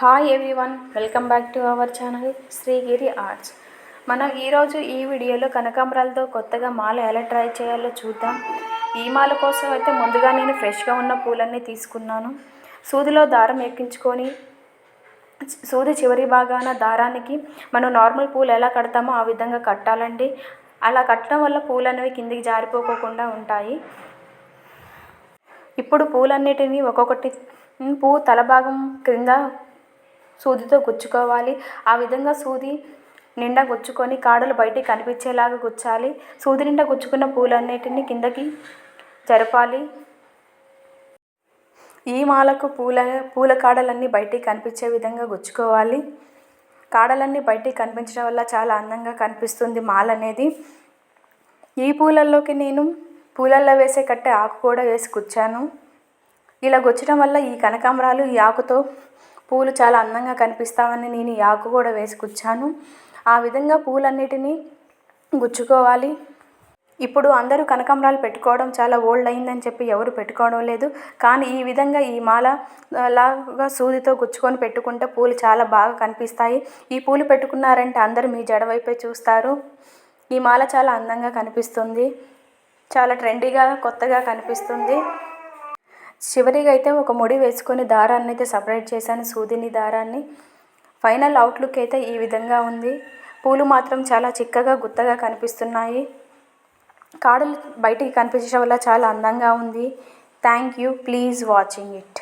Hi everyone welcome back to our channel Srigiri arts మనం ఈరోజు ఈ వీడియోలో కనకాంబరాలతో కొత్తగా మాల ఎలా ట్రై చేయాలో చూద్దాం. ఈ మాల కోసం అయితే ముందుగా నేను ఫ్రెష్గా ఉన్న పూలన్నీ తీసుకున్నాను. సూదిలో దారం ఎక్కించుకొని సూది చివరి భాగాన దారానికి మనం నార్మల్ పూలు ఎలా కడతామో ఆ విధంగా కట్టాలండి. అలా కట్టడం వల్ల పూలు అనేవి కిందికి జారిపోకోకుండా ఉంటాయి. ఇప్పుడు పూలన్నిటినీ ఒక్కొక్కటి పువ్వు తల భాగం క్రింద సూదితో గుచ్చుకోవాలి. ఆ విధంగా సూది నిండా గుచ్చుకొని కాడలు బయటికి కనిపించేలాగా గుచ్చాలి. సూది నిండా గుచ్చుకున్న పూలన్నిటిని కిందకి జరపాలి. ఈ మాలకు పూల పూల కాడలన్నీ బయటికి కనిపించే విధంగా గుచ్చుకోవాలి. కాడలన్నీ బయటికి కనిపించడం వల్ల చాలా అందంగా కనిపిస్తుంది మాల అనేది. ఈ పూలల్లోకి నేను పూలల్లో వేసే కట్టే ఆకు కూడా వేసి గుచ్చాను. ఇలా గుచ్చడం వల్ల ఈ కనకాంబరాలు ఈ ఆకుతో పూలు చాలా అందంగా కనిపిస్తామని నేను ఈ ఆకు కూడా వేసి గుచ్చాను. ఆ విధంగా పూలన్నిటినీ గుచ్చుకోవాలి. ఇప్పుడు అందరూ కనకాంబరాలు పెట్టుకోవడం చాలా ఓల్డ్ అయిందని చెప్పి ఎవరు పెట్టుకోవడం లేదు. కానీ ఈ విధంగా ఈ మాల లాగా సూదితో గుచ్చుకొని పెట్టుకుంటే పూలు చాలా బాగా కనిపిస్తాయి. ఈ పూలు పెట్టుకున్నారంటే అందరూ మీ జడ వైపే చూస్తారు. ఈ మాల చాలా అందంగా కనిపిస్తుంది. చాలా ట్రెండీగా కొత్తగా కనిపిస్తుంది. చివరిగా అయితే ఒక ముడి వేసుకొని దారాన్ని అయితే సపరేట్ చేశాను సూదిని దారాన్ని. ఫైనల్ అవుట్లుక్ అయితే ఈ విధంగా ఉంది. పూలు మాత్రం చాలా చిక్కగా గుత్తగా కనిపిస్తున్నాయి. కాడలు బయటికి కనిపించడం వల్ల చాలా అందంగా ఉంది. Thank you. Please watching it.